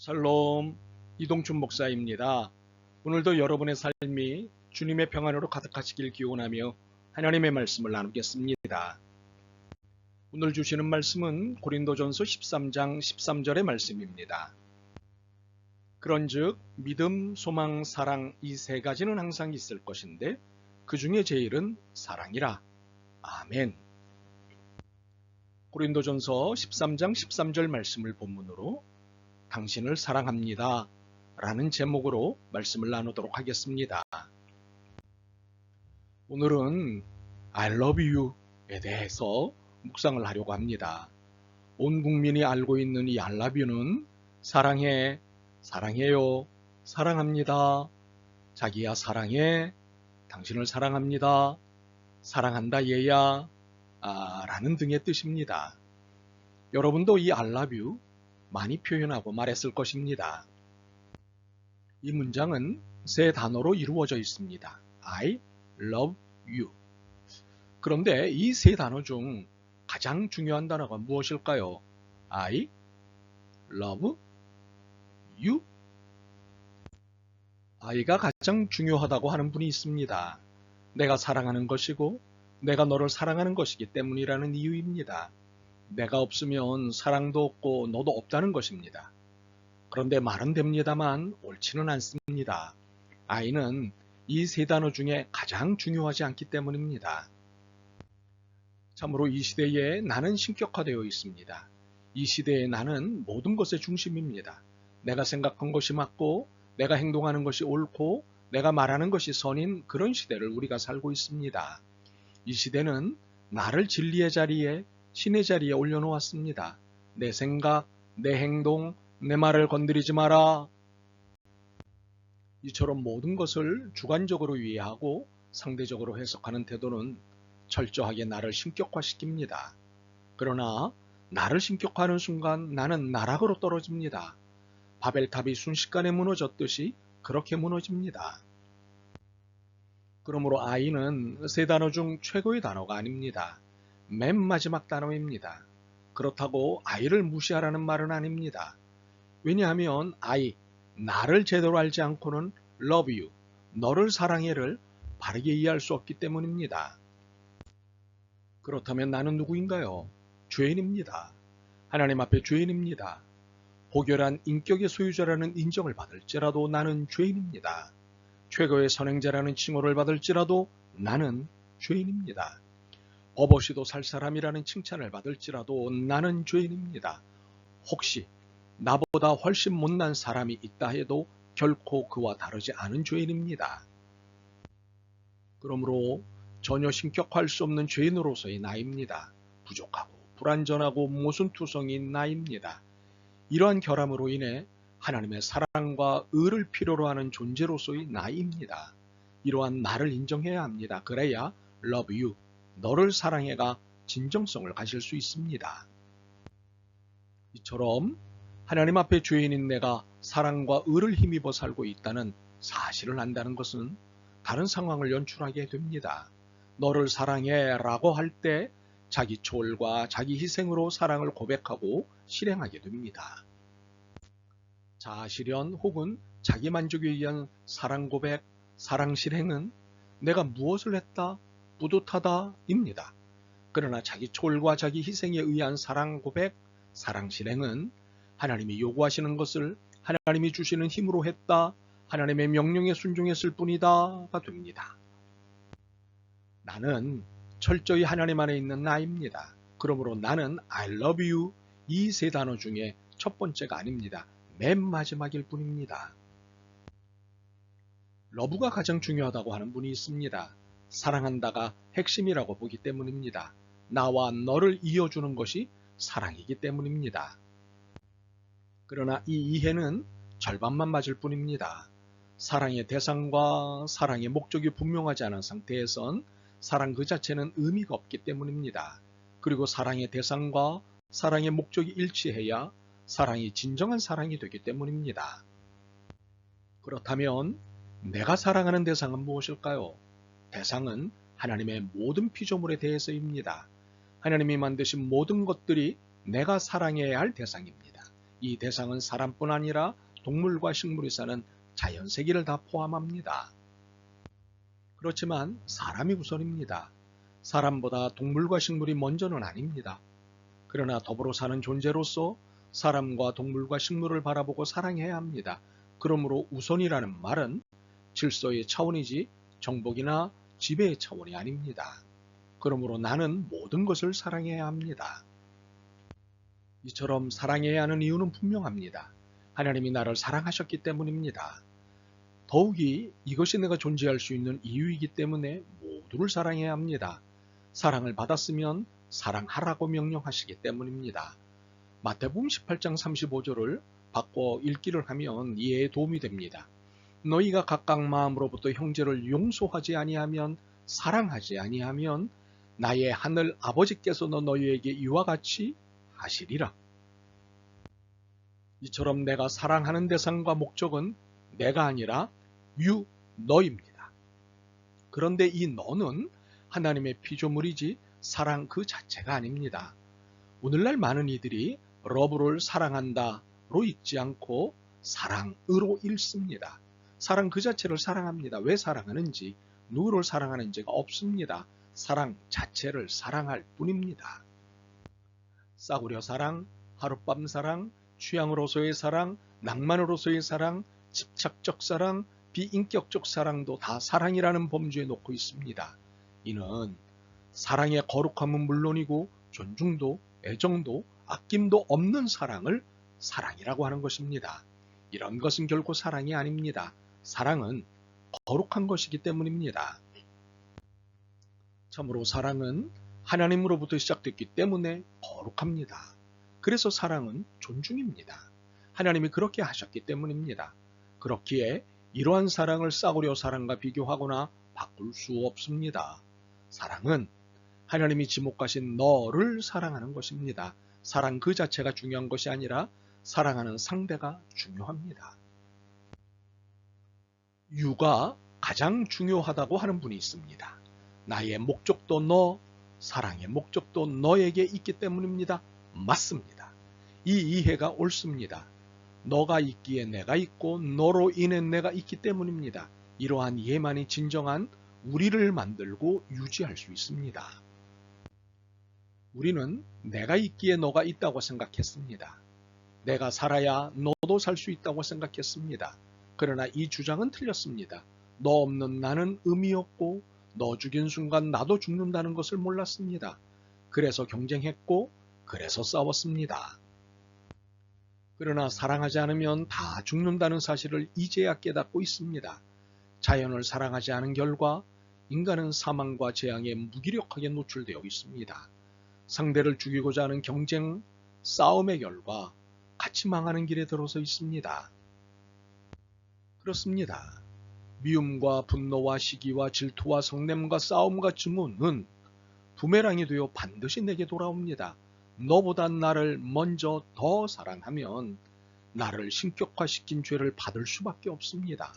샬롬 이동춘 목사입니다. 오늘도 여러분의 삶이 주님의 평안으로 가득하시길 기원하며 하나님의 말씀을 나누겠습니다. 오늘 주시는 말씀은 고린도전서 13장 13절의 말씀입니다. 그런즉 믿음, 소망, 사랑 이 세 가지는 항상 있을 것인데 그 중에 제일은 사랑이라. 아멘. 고린도전서 13장 13절 말씀을 본문으로 당신을 사랑합니다. 라는 제목으로 말씀을 나누도록 하겠습니다. 오늘은 I love you에 대해서 묵상을 하려고 합니다. 온 국민이 알고 있는 이 I love you는 사랑해, 사랑해요, 사랑합니다. 자기야 사랑해, 당신을 사랑합니다. 사랑한다 얘야, 아, 라는 등의 뜻입니다. 여러분도 이 you 많이 표현하고 말했을 것입니다. 이 문장은 세 단어로 이루어져 있습니다. I love you. 그런데 이 세 단어 중 가장 중요한 단어가 무엇일까요? I love you. I가 가장 중요하다고 하는 분이 있습니다. 내가 사랑하는 것이고 내가 너를 사랑하는 것이기 때문이라는 이유입니다. 내가 없으면 사랑도 없고 너도 없다는 것입니다. 그런데 말은 됩니다만 옳지는 않습니다. 아이는 이 세 단어 중에 가장 중요하지 않기 때문입니다. 참으로 이 시대에 나는 신격화되어 있습니다. 이 시대에 나는 모든 것의 중심입니다. 내가 생각한 것이 맞고 내가 행동하는 것이 옳고 내가 말하는 것이 선인 그런 시대를 우리가 살고 있습니다. 이 시대는 나를 진리의 자리에 신의 자리에 올려놓았습니다. 내 생각, 내 행동, 내 말을 건드리지 마라. 이처럼 모든 것을 주관적으로 이해하고 상대적으로 해석하는 태도는 철저하게 나를 신격화시킵니다. 그러나 나를 신격화하는 순간 나는 나락으로 떨어집니다. 바벨탑이 순식간에 무너졌듯이 그렇게 무너집니다. 그러므로 아이는 세 단어 중 최고의 단어가 아닙니다. 맨 마지막 단어입니다. 그렇다고 아이를 무시하라는 말은 아닙니다. 왜냐하면 아이, 나를 제대로 알지 않고는 love you, 너를 사랑해를 바르게 이해할 수 없기 때문입니다. 그렇다면 나는 누구인가요? 죄인입니다. 하나님 앞에 죄인입니다. 고결한 인격의 소유자라는 인정을 받을지라도 나는 죄인입니다. 최고의 선행자라는 칭호를 받을지라도 나는 죄인입니다. 버버시도 살 사람이라는 칭찬을 받을지라도 나는 죄인입니다. 혹시 나보다 훨씬 못난 사람이 있다 해도 결코 그와 다르지 않은 죄인입니다. 그러므로 전혀 신격화할 수 없는 죄인으로서의 나입니다. 부족하고 불완전하고 모순투성인 나입니다. 이러한 결함으로 인해 하나님의 사랑과 의를 필요로 하는 존재로서의 나입니다. 이러한 나를 인정해야 합니다. 그래야 love you, 너를 사랑해가 진정성을 가질 수 있습니다. 이처럼 하나님 앞에 죄인인 내가 사랑과 의를 힘입어 살고 있다는 사실을 안다는 것은 다른 상황을 연출하게 됩니다. 너를 사랑해 라고 할 때 자기 초월과 자기 희생으로 사랑을 고백하고 실행하게 됩니다. 자아실현 혹은 자기 만족에 의한 사랑 고백, 사랑 실행은 내가 무엇을 했다, 뿌듯하다입니다. 그러나 자기 초월과 자기 희생에 의한 사랑 고백, 사랑 실행은 하나님이 요구하시는 것을 하나님이 주시는 힘으로 했다, 하나님의 명령에 순종했을 뿐이다가 됩니다. 나는 철저히 하나님 안에 있는 나입니다. 그러므로 나는 I love you 이 세 단어 중에 첫 번째가 아닙니다. 맨 마지막일 뿐입니다. 러브가 가장 중요하다고 하는 분이 있습니다. 사랑한다가 핵심이라고 보기 때문입니다. 나와 너를 이어주는 것이 사랑이기 때문입니다. 그러나 이 이해는 절반만 맞을 뿐입니다. 사랑의 대상과 사랑의 목적이 분명하지 않은 상태에선 사랑 그 자체는 의미가 없기 때문입니다. 그리고 사랑의 대상과 사랑의 목적이 일치해야 사랑이 진정한 사랑이 되기 때문입니다. 그렇다면 내가 사랑하는 대상은 무엇일까요? 대상은 하나님의 모든 피조물에 대해서입니다. 하나님이 만드신 모든 것들이 내가 사랑해야 할 대상입니다. 이 대상은 사람뿐 아니라 동물과 식물이 사는 자연 세계를 다 포함합니다. 그렇지만 사람이 우선입니다. 사람보다 동물과 식물이 먼저는 아닙니다. 그러나 더불어 사는 존재로서 사람과 동물과 식물을 바라보고 사랑해야 합니다. 그러므로 우선이라는 말은 질서의 차원이지 정복이나 지배의 차원이 아닙니다. 그러므로 나는 모든 것을 사랑해야 합니다. 이처럼 사랑해야 하는 이유는 분명합니다. 하나님이 나를 사랑하셨기 때문입니다. 더욱이 이것이 내가 존재할 수 있는 이유이기 때문에 모두를 사랑해야 합니다. 사랑을 받았으면 사랑하라고 명령하시기 때문입니다. 마태복음 18장 35절을 바꿔 읽기를 하면 이해에 도움이 됩니다. 너희가 각각 마음으로부터 형제를 용서하지 아니하면 사랑하지 아니하면 나의 하늘 아버지께서는 너희에게 이와 같이 하시리라. 이처럼 내가 사랑하는 대상과 목적은 내가 아니라 유 너입니다. 그런데 이 너는 하나님의 피조물이지 사랑 그 자체가 아닙니다. 오늘날 많은 이들이 러브를 사랑한다로 읽지 않고 사랑으로 읽습니다. 사랑 그 자체를 사랑합니다. 왜 사랑하는지, 누구를 사랑하는지가 없습니다. 사랑 자체를 사랑할 뿐입니다. 싸구려 사랑, 하룻밤 사랑, 취향으로서의 사랑, 낭만으로서의 사랑, 집착적 사랑, 비인격적 사랑도 다 사랑이라는 범주에 놓고 있습니다. 이는 사랑의 거룩함은 물론이고 존중도, 애정도, 아낌도 없는 사랑을 사랑이라고 하는 것입니다. 이런 것은 결코 사랑이 아닙니다. 사랑은 거룩한 것이기 때문입니다. 참으로 사랑은 하나님으로부터 시작됐기 때문에 거룩합니다. 그래서 사랑은 존중입니다. 하나님이 그렇게 하셨기 때문입니다. 그렇기에 이러한 사랑을 싸구려 사랑과 비교하거나 바꿀 수 없습니다. 사랑은 하나님이 지목하신 너를 사랑하는 것입니다. 사랑 그 자체가 중요한 것이 아니라 사랑하는 상대가 중요합니다. 유가 가장 중요하다고 하는 분이 있습니다. 나의 목적도 너, 사랑의 목적도 너에게 있기 때문입니다. 맞습니다. 이 이해가 옳습니다. 너가 있기에 내가 있고 너로 인해 내가 있기 때문입니다. 이러한 이해만이 진정한 우리를 만들고 유지할 수 있습니다. 우리는 내가 있기에 너가 있다고 생각했습니다. 내가 살아야 너도 살 수 있다고 생각했습니다. 그러나 이 주장은 틀렸습니다. 너 없는 나는 의미 없고 너 죽인 순간 나도 죽는다는 것을 몰랐습니다. 그래서 경쟁했고 그래서 싸웠습니다. 그러나 사랑하지 않으면 다 죽는다는 사실을 이제야 깨닫고 있습니다. 자연을 사랑하지 않은 결과 인간은 사망과 재앙에 무기력하게 노출되어 있습니다. 상대를 죽이고자 하는 경쟁, 싸움의 결과 같이 망하는 길에 들어서 있습니다. 그렇습니다. 미움과 분노와 시기와 질투와 성냄과 싸움과 증오는 부메랑이 되어 반드시 내게 돌아옵니다. 너보다 나를 먼저 더 사랑하면 나를 신격화시킨 죄를 받을 수밖에 없습니다.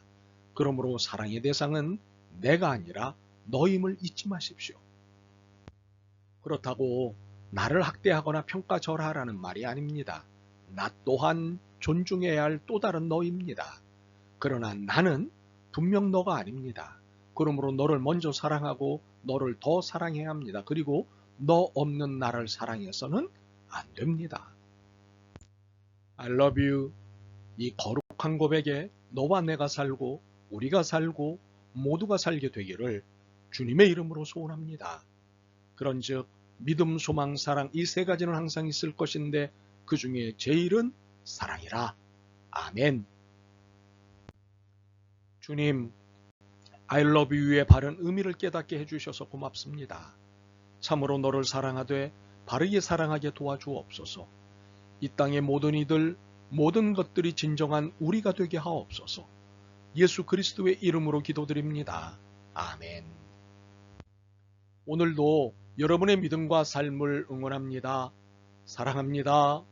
그러므로 사랑의 대상은 내가 아니라 너임을 잊지 마십시오. 그렇다고 나를 학대하거나 평가절하라는 말이 아닙니다. 나 또한 존중해야 할 또 다른 너입니다. 그러나 나는 분명 너가 아닙니다. 그러므로 너를 먼저 사랑하고 너를 더 사랑해야 합니다. 그리고 너 없는 나를 사랑해서는 안 됩니다. I love you. 이 거룩한 고백에 너와 내가 살고 우리가 살고 모두가 살게 되기를 주님의 이름으로 소원합니다. 그런즉 믿음, 소망, 사랑 이 세 가지는 항상 있을 것인데 그 중에 제일은 사랑이라. 아멘. 주님, I love you의 바른 의미를 깨닫게 해주셔서 고맙습니다. 참으로 너를 사랑하되 바르게 사랑하게 도와주옵소서. 이 땅의 모든 이들, 모든 것들이 진정한 우리가 되게 하옵소서. 예수 그리스도의 이름으로 기도드립니다. 아멘. 오늘도 여러분의 믿음과 삶을 응원합니다. 사랑합니다.